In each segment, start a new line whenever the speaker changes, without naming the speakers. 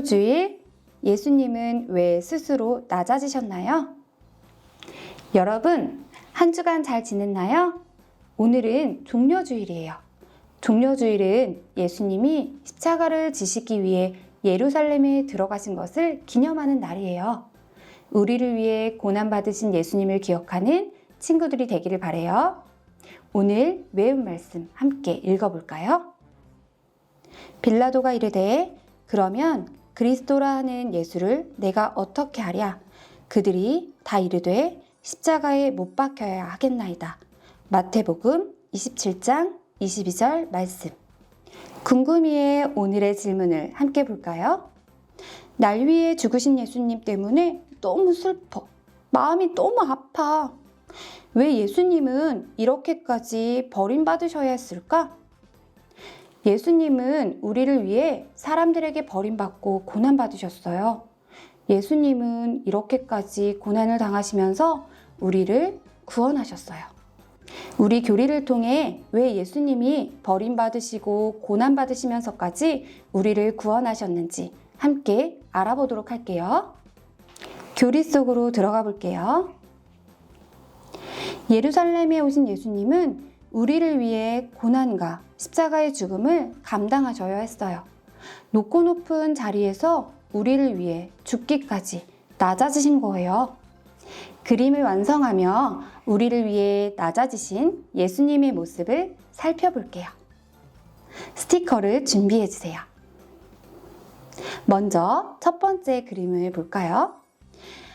종료주일 예수님은 왜 스스로 낮아지셨나요? 여러분, 한 주간 잘 지냈나요? 오늘은 종료주일이에요. 종료주일은 예수님이 십자가를 지시기 위해 예루살렘에 들어가신 것을 기념하는 날이에요. 우리를 위해 고난받으신 예수님을 기억하는 친구들이 되기를 바래요. 오늘 외운 말씀 함께 읽어볼까요? 빌라도가 이르되 그러면 그리스도라 하는 예수를 내가 어떻게 하랴? 그들이 다 이르되 십자가에 못 박혀야 하겠나이다. 마태복음 27장 22절 말씀. 궁금이의 오늘의 질문을 함께 볼까요? 날 위해 죽으신 예수님 때문에 너무 슬퍼. 마음이 너무 아파. 왜 예수님은 이렇게까지 버림받으셔야 했을까? 예수님은 우리를 위해 사람들에게 버림받고 고난받으셨어요. 예수님은 이렇게까지 고난을 당하시면서 우리를 구원하셨어요. 우리 교리를 통해 왜 예수님이 버림받으시고 고난받으시면서까지 우리를 구원하셨는지 함께 알아보도록 할게요. 교리 속으로 들어가 볼게요. 예루살렘에 오신 예수님은 우리를 위해 고난과 십자가의 죽음을 감당하셔야 했어요. 높고 높은 자리에서 우리를 위해 죽기까지 낮아지신 거예요. 그림을 완성하며 우리를 위해 낮아지신 예수님의 모습을 살펴볼게요. 스티커를 준비해 주세요. 먼저 첫 번째 그림을 볼까요?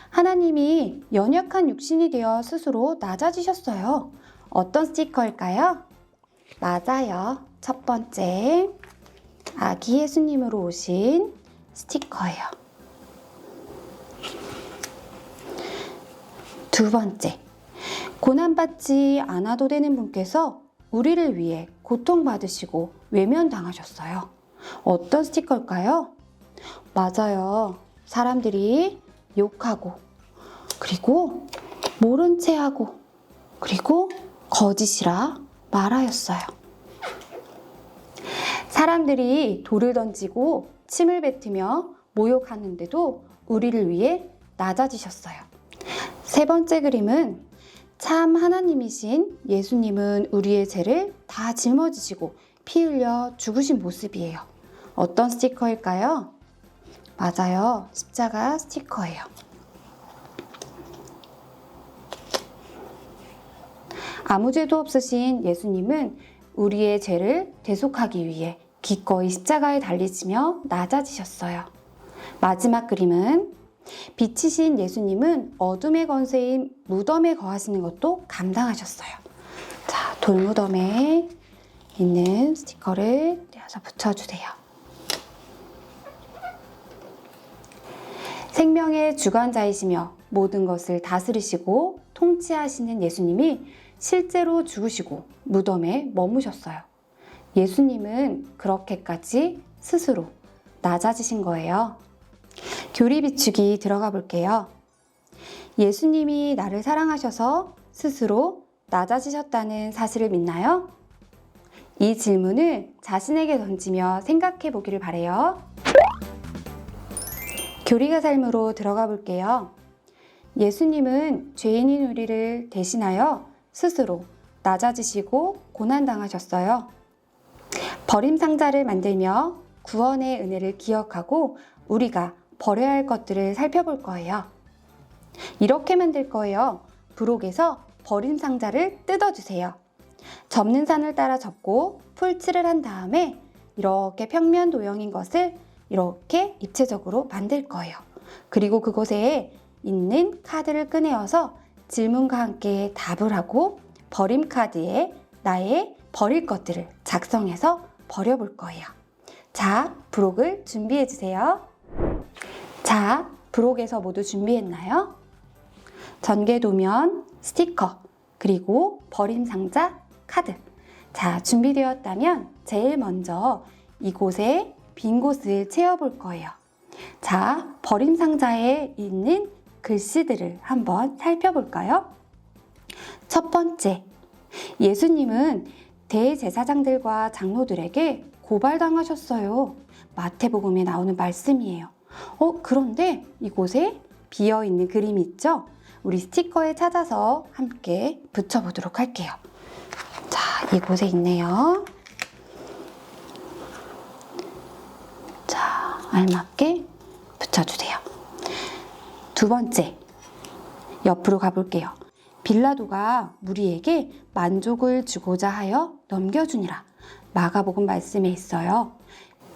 하나님이 연약한 육신이 되어 스스로 낮아지셨어요. 어떤 스티커일까요? 맞아요. 첫 번째, 아기 예수님으로 오신 스티커예요. 두 번째, 고난받지 않아도 되는 분께서 우리를 위해 고통받으시고 외면당하셨어요. 어떤 스티커일까요? 맞아요. 사람들이 욕하고, 그리고 모른 채 하고, 그리고 거짓이라 말하였어요. 사람들이 돌을 던지고 침을 뱉으며 모욕하는데도 우리를 위해 낮아지셨어요. 세 번째 그림은 참 하나님이신 예수님은 우리의 죄를 다 짊어지시고 피 흘려 죽으신 모습이에요. 어떤 스티커일까요? 맞아요. 십자가 스티커예요. 아무 죄도 없으신 예수님은 우리의 죄를 대속하기 위해 기꺼이 십자가에 달리시며 낮아지셨어요. 마지막 그림은 빛이신 예수님은 어둠의 건세인 무덤에 거하시는 것도 감당하셨어요. 자, 돌무덤에 있는 스티커를 떼어서 붙여주세요. 생명의 주관자이시며 모든 것을 다스리시고 통치하시는 예수님이 실제로 죽으시고 무덤에 머무셨어요. 예수님은 그렇게까지 스스로 낮아지신 거예요. 교리 비추기 들어가 볼게요. 예수님이 나를 사랑하셔서 스스로 낮아지셨다는 사실을 믿나요? 이 질문을 자신에게 던지며 생각해 보기를 바래요. 교리가 삶으로 들어가 볼게요. 예수님은 죄인인 우리를 대신하여 스스로 낮아지시고 고난당하셨어요. 버림 상자를 만들며 구원의 은혜를 기억하고 우리가 버려야 할 것들을 살펴볼 거예요. 이렇게 만들 거예요. 부록에서 버림 상자를 뜯어주세요. 접는 산을 따라 접고 풀칠을 한 다음에 이렇게 평면 도형인 것을 이렇게 입체적으로 만들 거예요. 그리고 그곳에 있는 카드를 꺼내어서 질문과 함께 답을 하고 버림 카드에 나의 버릴 것들을 작성해서 버려볼 거예요. 자, 브록을 준비해 주세요. 자, 브록에서 모두 준비했나요? 전개 도면, 스티커, 그리고 버림 상자, 카드. 자, 준비되었다면 제일 먼저 이곳에 빈 곳을 채워볼 거예요. 자, 버림 상자에 있는 글씨들을 한번 살펴볼까요? 첫 번째, 예수님은 대제사장들과 장로들에게 고발당하셨어요. 마태복음에 나오는 말씀이에요. 어, 그런데 이곳에 비어 있는 그림이 있죠? 우리 스티커에 찾아서 함께 붙여보도록 할게요. 자, 이곳에 있네요. 자, 알맞게 붙여주세요. 두 번째, 옆으로 가볼게요. 빌라도가 무리에게 만족을 주고자 하여 넘겨주니라. 마가복음 말씀에 있어요.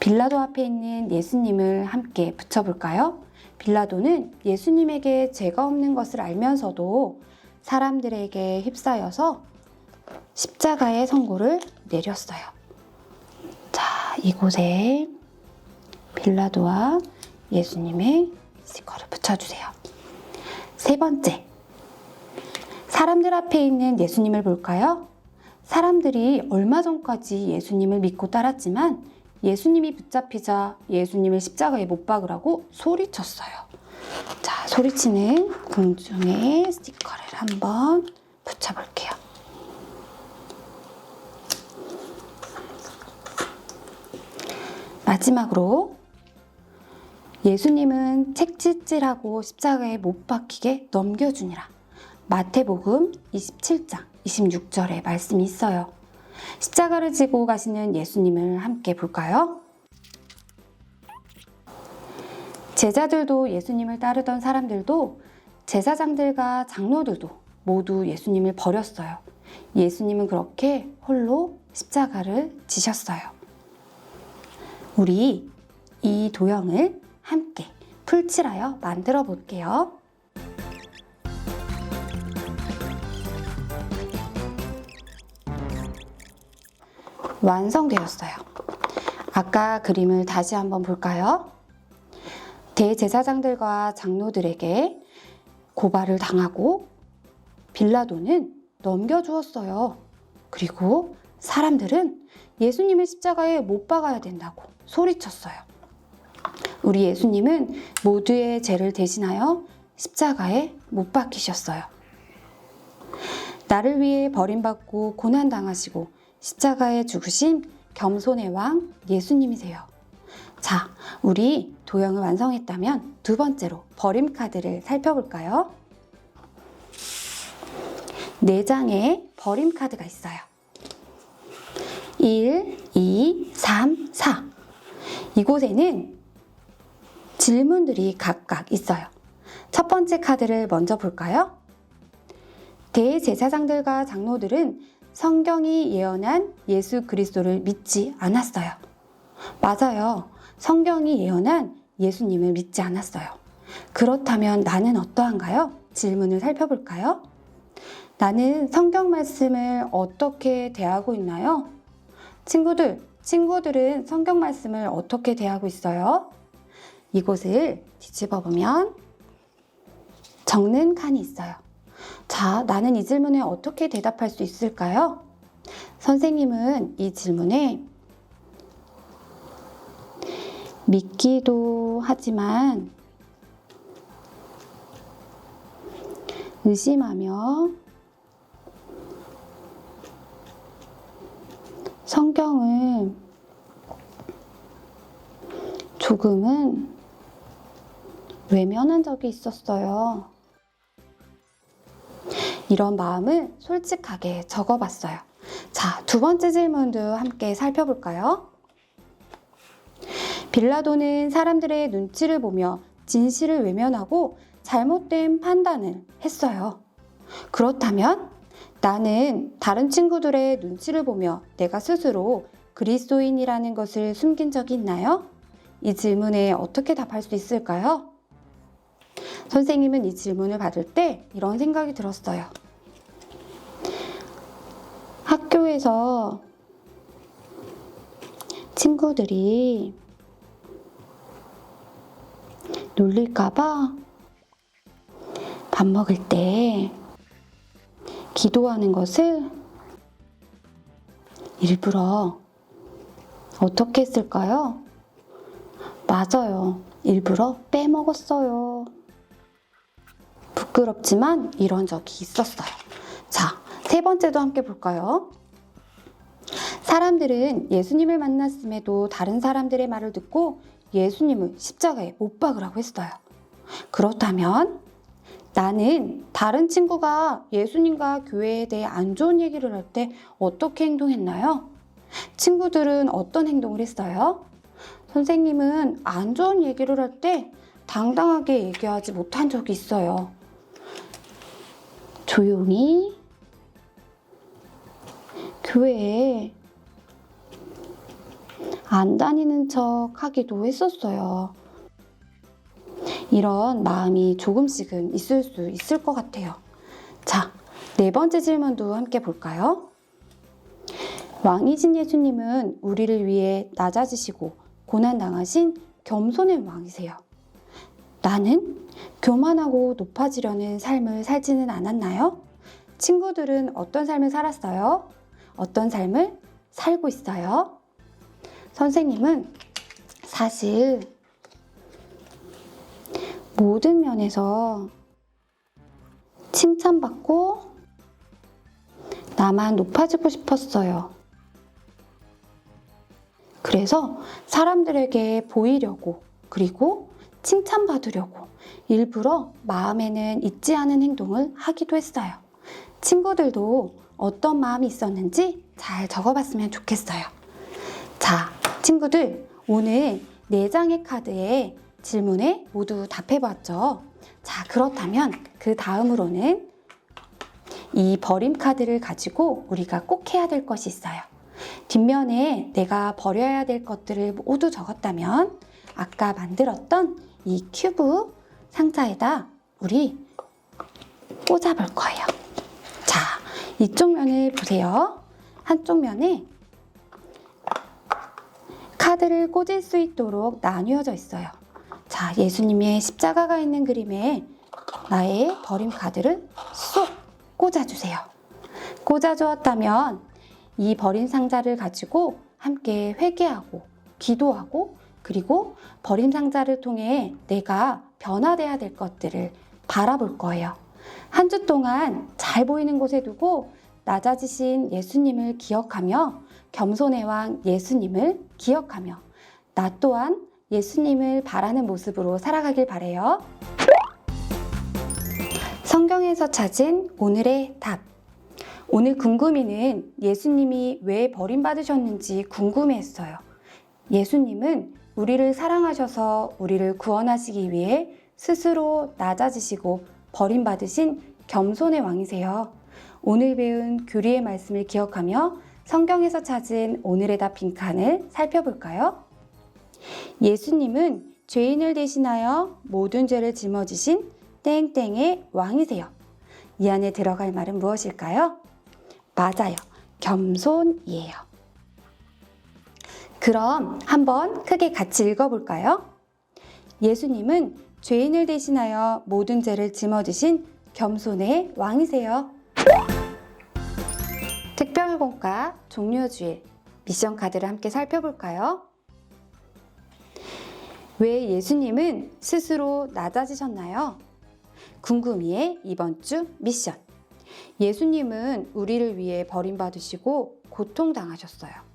빌라도 앞에 있는 예수님을 함께 붙여볼까요? 빌라도는 예수님에게 죄가 없는 것을 알면서도 사람들에게 휩싸여서 십자가의 선고를 내렸어요. 자, 이곳에 빌라도와 예수님의 스티커를 붙여주세요. 세 번째, 사람들 앞에 있는 예수님을 볼까요? 사람들이 얼마 전까지 예수님을 믿고 따랐지만 예수님이 붙잡히자 예수님을 십자가에 못 박으라고 소리쳤어요. 자, 소리치는 공중의 스티커를 한번 붙여볼게요. 마지막으로 예수님은 책짓질하고 십자가에 못 박히게 넘겨주니라. 마태복음 27장 26절에 말씀이 있어요. 십자가를 지고 가시는 예수님을 함께 볼까요? 제자들도 예수님을 따르던 사람들도 제사장들과 장로들도 모두 예수님을 버렸어요. 예수님은 그렇게 홀로 십자가를 지셨어요. 우리 이 도형을 함께 풀칠하여 만들어 볼게요. 완성되었어요. 아까 그림을 다시 한번 볼까요? 대제사장들과 장로들에게 고발을 당하고 빌라도는 넘겨주었어요. 그리고 사람들은 예수님을 십자가에 못 박아야 된다고 소리쳤어요. 우리 예수님은 모두의 죄를 대신하여 십자가에 못 박히셨어요. 나를 위해 버림받고 고난당하시고 십자가에 죽으신 겸손의 왕 예수님이세요. 자, 우리 도형을 완성했다면 두 번째로 버림 카드를 살펴볼까요? 네 장의 버림 카드가 있어요. 1, 2, 3, 4. 이곳에는 질문들이 각각 있어요. 첫 번째 카드를 먼저 볼까요? 대제사장들과 장로들은 성경이 예언한 예수 그리스도를 믿지 않았어요. 맞아요. 성경이 예언한 예수님을 믿지 않았어요. 그렇다면 나는 어떠한가요? 질문을 살펴볼까요? 나는 성경 말씀을 어떻게 대하고 있나요? 친구들, 친구들은 성경 말씀을 어떻게 대하고 있어요? 이곳을 뒤집어 보면 적는 칸이 있어요. 자, 나는 이 질문에 어떻게 대답할 수 있을까요? 선생님은 이 질문에 믿기도 하지만 의심하며 성경을 조금은 외면한 적이 있었어요. 이런 마음을 솔직하게 적어봤어요. 자, 두 번째 질문도 함께 살펴볼까요? 빌라도는 사람들의 눈치를 보며 진실을 외면하고 잘못된 판단을 했어요. 그렇다면 나는 다른 친구들의 눈치를 보며 내가 스스로 그리스도인이라는 것을 숨긴 적이 있나요? 이 질문에 어떻게 답할 수 있을까요? 선생님은 이 질문을 받을 때 이런 생각이 들었어요. 학교에서 친구들이 놀릴까봐 밥 먹을 때 기도하는 것을 일부러 어떻게 했을까요? 맞아요. 일부러 빼먹었어요. 부끄럽지만 이런 적이 있었어요. 자, 세 번째도 함께 볼까요? 사람들은 예수님을 만났음에도 다른 사람들의 말을 듣고 예수님을 십자가에 못 박으라고 했어요. 그렇다면 나는 다른 친구가 예수님과 교회에 대해 안 좋은 얘기를 할 때 어떻게 행동했나요? 친구들은 어떤 행동을 했어요? 선생님은 안 좋은 얘기를 할 때 당당하게 얘기하지 못한 적이 있어요. 조용히 교회에 안 다니는 척 하기도 했었어요. 이런 마음이 조금씩은 있을 수 있을 것 같아요. 자, 네 번째 질문도 함께 볼까요? 왕이신 예수님은 우리를 위해 낮아지시고 고난당하신 겸손의 왕이세요. 나는 교만하고 높아지려는 삶을 살지는 않았나요? 친구들은 어떤 삶을 살았어요? 어떤 삶을 살고 있어요? 선생님은 사실 모든 면에서 칭찬받고 나만 높아지고 싶었어요. 그래서 사람들에게 보이려고 그리고 칭찬받으려고 일부러 마음에는 있지 않은 행동을 하기도 했어요. 친구들도 어떤 마음이 있었는지 잘 적어봤으면 좋겠어요. 자, 친구들, 오늘 4장의 카드에 질문에 모두 답해봤죠? 자, 그렇다면 그 다음으로는 이 버림 카드를 가지고 우리가 꼭 해야 될 것이 있어요. 뒷면에 내가 버려야 될 것들을 모두 적었다면 아까 만들었던 이 큐브 상자에다 우리 꽂아볼 거예요. 자, 이쪽 면을 보세요. 한쪽 면에 카드를 꽂을 수 있도록 나뉘어져 있어요. 자, 예수님의 십자가가 있는 그림에 나의 버림 카드를 쏙 꽂아주세요. 꽂아주었다면 이 버린 상자를 가지고 함께 회개하고 기도하고 그리고 버림 상자를 통해 내가 변화돼야 될 것들을 바라볼 거예요. 한 주 동안 잘 보이는 곳에 두고 낮아지신 예수님을 기억하며 겸손의 왕 예수님을 기억하며 나 또한 예수님을 바라는 모습으로 살아가길 바래요. 성경에서 찾은 오늘의 답. 오늘 궁금이는 예수님이 왜 버림받으셨는지 궁금해했어요. 예수님은 우리를 사랑하셔서 우리를 구원하시기 위해 스스로 낮아지시고 버림받으신 겸손의 왕이세요. 오늘 배운 교리의 말씀을 기억하며 성경에서 찾은 오늘의 답 빈칸을 살펴볼까요? 예수님은 죄인을 대신하여 모든 죄를 짊어지신 땡땡의 왕이세요. 이 안에 들어갈 말은 무엇일까요? 맞아요. 겸손이에요. 그럼 한번 크게 같이 읽어볼까요? 예수님은 죄인을 대신하여 모든 죄를 짊어지신 겸손의 왕이세요. 특별공과 종료주일 미션 카드를 함께 살펴볼까요? 왜 예수님은 스스로 낮아지셨나요? 궁금이의 이번 주 미션. 예수님은 우리를 위해 버림받으시고 고통당하셨어요.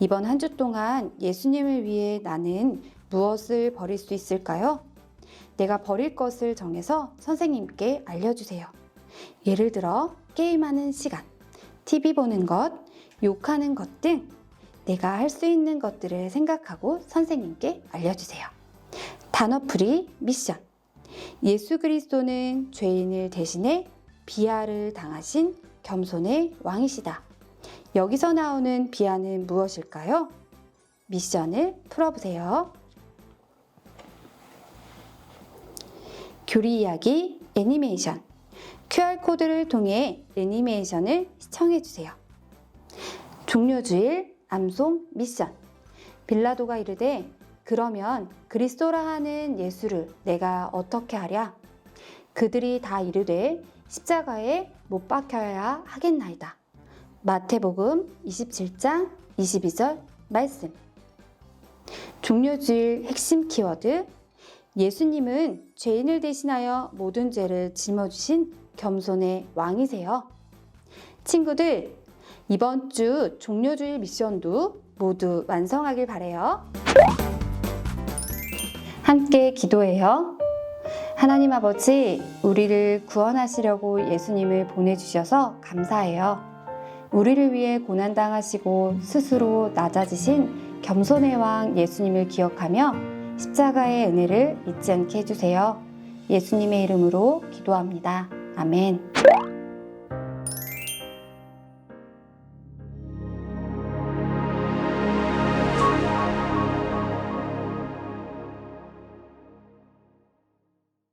이번 한 주 동안 예수님을 위해 나는 무엇을 버릴 수 있을까요? 내가 버릴 것을 정해서 선생님께 알려주세요. 예를 들어, 게임하는 시간, TV 보는 것, 욕하는 것 등 내가 할 수 있는 것들을 생각하고 선생님께 알려주세요. 단어풀이 미션. 예수 그리스도는 죄인을 대신해 비하를 당하신 겸손의 왕이시다. 여기서 나오는 비하는 무엇일까요? 미션을 풀어보세요. 교리 이야기 애니메이션. QR코드를 통해 애니메이션을 시청해주세요. 종료 주일 암송 미션. 빌라도가 이르되 그러면 그리스도라 하는 예수를 내가 어떻게 하랴? 그들이 다 이르되 십자가에 못 박혀야 하겠나이다. 마태복음 27장 22절 말씀. 종료주일 핵심 키워드 예수님은 죄인을 대신하여 모든 죄를 짊어주신 겸손의 왕이세요. 친구들, 이번 주 종료주일 미션도 모두 완성하길 바래요. 함께 기도해요. 하나님 아버지, 우리를 구원하시려고 예수님을 보내주셔서 감사해요. 우리를 위해 고난당하시고 스스로 낮아지신 겸손의 왕 예수님을 기억하며 십자가의 은혜를 잊지 않게 해주세요. 예수님의 이름으로 기도합니다. 아멘.